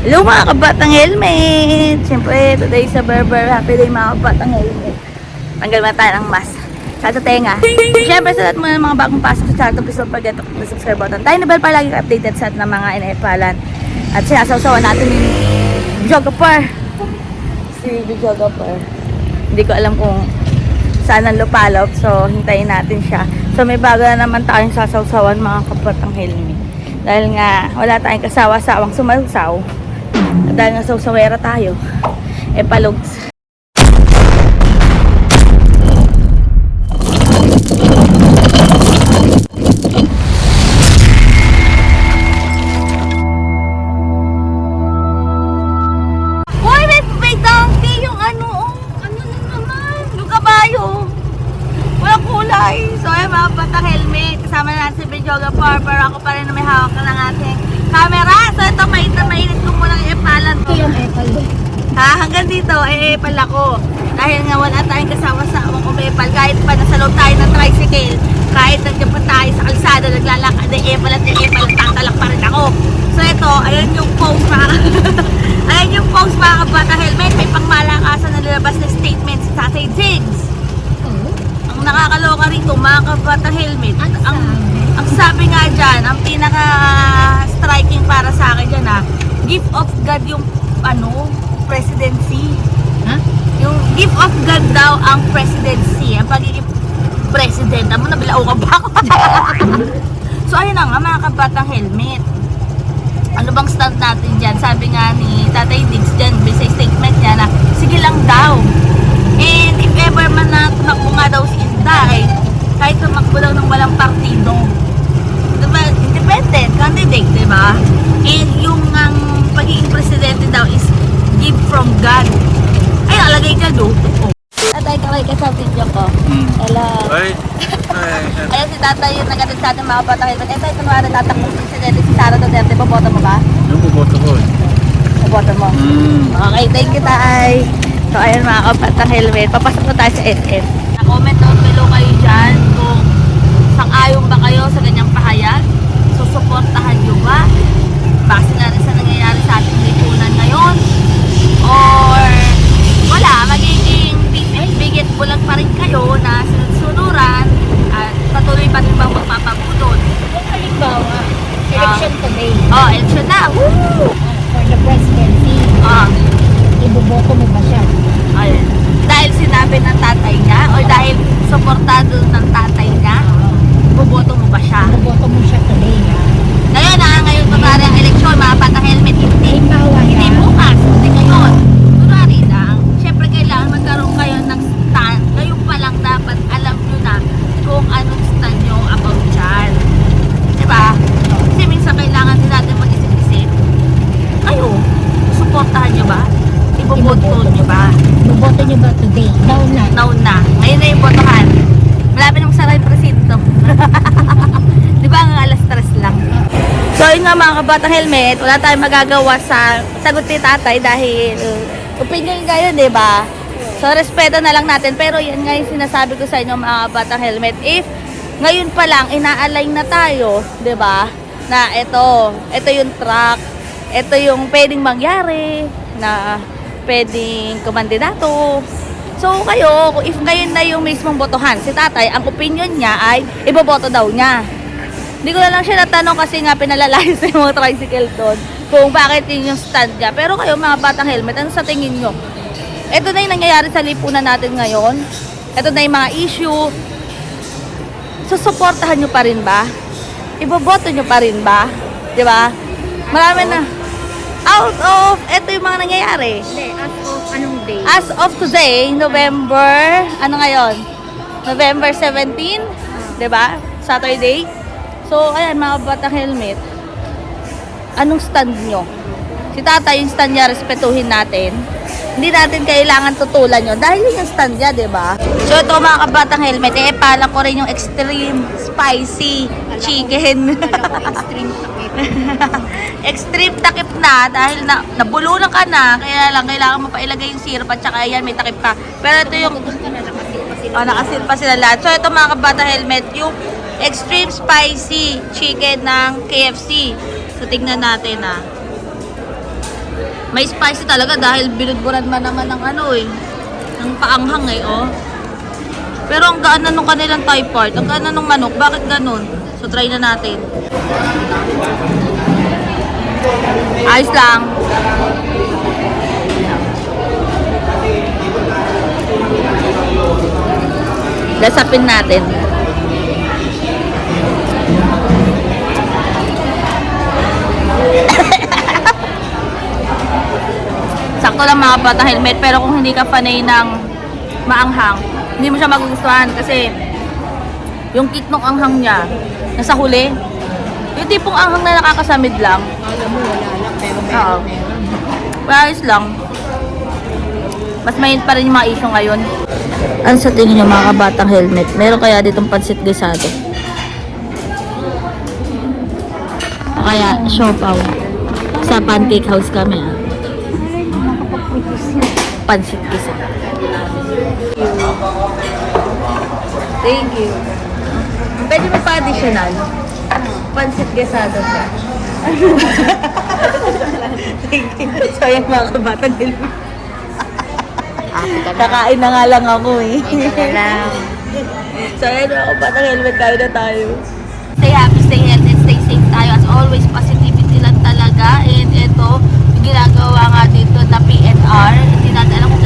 Hello mga kabatang helmet! Siyempre, today sa Berber, happy day mga kabatang helmet. Tanggal na tayo ng mask. Sa sa tenga. Siyempre, sa lahat mo ng mga bagong pasok sa channel, please don't forget to the subscribe button. Tayo na bell para lagi updated sa lahat ng mga inepalan. At sinasawsawan natin yung videographer. Si videographer. Hindi ko alam kung saan ang lupalop. So, hintayin natin siya. So, may bago na naman tayong sasawsawan mga kabatang helmet. Dahil nga, wala tayong kasawa-sawang sumasaw. Dahil nga sawsawera tayo, eh yung ano, oh, ano. Kasama na natin si videographer, pero ako pa rin na may hawak ng ating camera. Ito, mainit na mainit ko muna yung epalan ko. Yung epal. Ha, hanggang dito, eh, epal ako. Dahil nga wala tayong kasama sa amang umepal. Kahit pa nasa loob tayo ng tricycle, kahit nandiyan pa tayo sa kalsada, naglalakad, eh, epal at eh, epal, at tatalak pa rin ako. So, ito, ayan yung post mga ayan yung post mga kabata helmet. May pangmalakasan na nilabas na statement si Tatay Jigs. Oh. Ang nakakaloka rito, mga kabata helmet. Sabi? nga dyan, ang pinaka striking para sa akin dyan ha, gift of God yung ano, presidency. Ha? Yung gift of God daw ang presidency. Ang pagiging president. Amo, nabilao ka ba? so, ayun na nga, mga kabatang helmet. Ano bang stand natin dyan? Sabi nga ni Tatay Diggs dyan, sa statement niya na, sige lang daw. And if ever man na tumakbo nga daw si Inday, kahit tumakbo daw ng walang partido, independent candidate, di ba? And yung ang pagiging presidente daw is gift from God. Ay, alagay ka do. Tatay, kaway ka sa video ko. Hello. Ay, ay, Ayan si tatay yung nagatid sa ating mga batang helmet. Ito, ito tatakbo si presidente si Sara Duterte. Boboto mo ba? yung buboto ko. Boboto mo. Mm. Okay, thank you, tay. So, ayan mga kapatang helmet. Papasok na tayo sa SM. Na-comment down below kayo dyan kung sang-ayon ba kayo sa ganyang pahayag. Susuportahan nyo ba? Base na rin sa nangyayari sa ating lipunan ngayon. Or wala, magiging bigit bulag pa rin kayo na sunod-sunuran at patuloy pa rin bang magpapabudol. Kung halimbawa, election today Oh, election na! Woo! for the presidency, Ah, iboboto mo ba siya? Ayun. Dahil sinabi ng tatay niya o dahil suportado ng tatay niya, boboto mo ba siya? Iboboto mo siya today, ha? Ngayon na, ngayon kunwari ang eleksyon, mga patang helmet, hindi, Halimbawa, hindi ha? bukas, hindi ngayon. Kunwari lang, syempre kailangan magkaroon kayo ng stand. Ngayon pa lang dapat alam nyo na kung anong stand nyo about dyan. Diba? Kasi minsan kailangan din natin mag-isip-isip. Kayo, suportahan nyo ba? Iboboto nyo ba? Iboboto niyo ba today? Now na. Now na. Ngayon na yung botohan. Malapit na magsara yung presinto. Di ba ang alas stress lang? So yun nga mga kabatang helmet, wala tayong magagawa sa sagot ni tatay dahil opinion yun, di ba? So respeto na lang natin. Pero yan nga yung sinasabi ko sa inyo mga kabatang helmet. If ngayon pa lang ina-align na tayo, di ba? Na ito, ito yung track, ito yung pwedeng mangyari na pwedeng kumandidato. So kayo, if ngayon na yung mismong botohan, si tatay, ang opinion niya ay iboboto daw niya. Hindi ko na lang siya natanong kasi nga pinalalayas na yung mga tricycle doon kung bakit yun yung stand niya. Pero kayo mga batang helmet, ano sa tingin nyo? Ito na yung nangyayari sa lipunan natin ngayon. Ito na yung mga issue. Susuportahan nyo pa rin ba? Iboboto nyo pa rin ba? Di ba? Marami na. Out of, ito yung mga nangyayari. Hindi, as of anong day? As of today, November, ano ngayon? November 17, 'di ba? Saturday. So, ayan mga batang helmet. Anong stand nyo? Si tata yung stand niya, respetuhin natin. Hindi natin kailangan tutulan yun. Dahil yun yung stand niya, di ba? So, ito mga kabatang helmet, eh, pala ko rin yung extreme spicy chicken. Extreme takip. Na dahil na nabulunan ka na kaya lang kailangan mo pa ilagay yung syrup at saka yan may takip pa pero ito yung oh, nakasil pa sila. Lahat. So ito mga kabata helmet yung extreme spicy chicken ng KFC so tignan natin ah May spicy talaga dahil binudburan man naman ng ano eh. Ng paanghang eh, oh. Pero ang gaan na nung kanilang Thai part. Ang gaan na nung manok. Bakit ganun? So, try na natin. Ayos lang. Lasapin natin. Sakto lang mga bata helmet pero kung hindi ka panay ng maanghang, hindi mo siya magugustuhan kasi yung kick ng anghang niya nasa huli. Yung tipong anghang na nakakasamid lang. Alam mo, wala lang, pero meron, meron. Lang. Mas mainit pa rin yung mga issue ngayon. Ano sa tingin niyo mga kabatang helmet? Meron kaya ditong pansit gisado? O kaya siopaw? Sa pancake house kami ah. Pansit gisado. Thank you. Pwede mo pa additional? Pansit gisado pa. Thank you. So, yan mga kabatang helmet. Kakain na nga lang ako eh. Ito na lang. so, ayan mga kabatang helmet, tayo na tayo. Stay happy, stay healthy, and stay safe tayo. As always, positivity lang talaga. And, and ginagawa nga dito na PNR. Hindi natin alam kung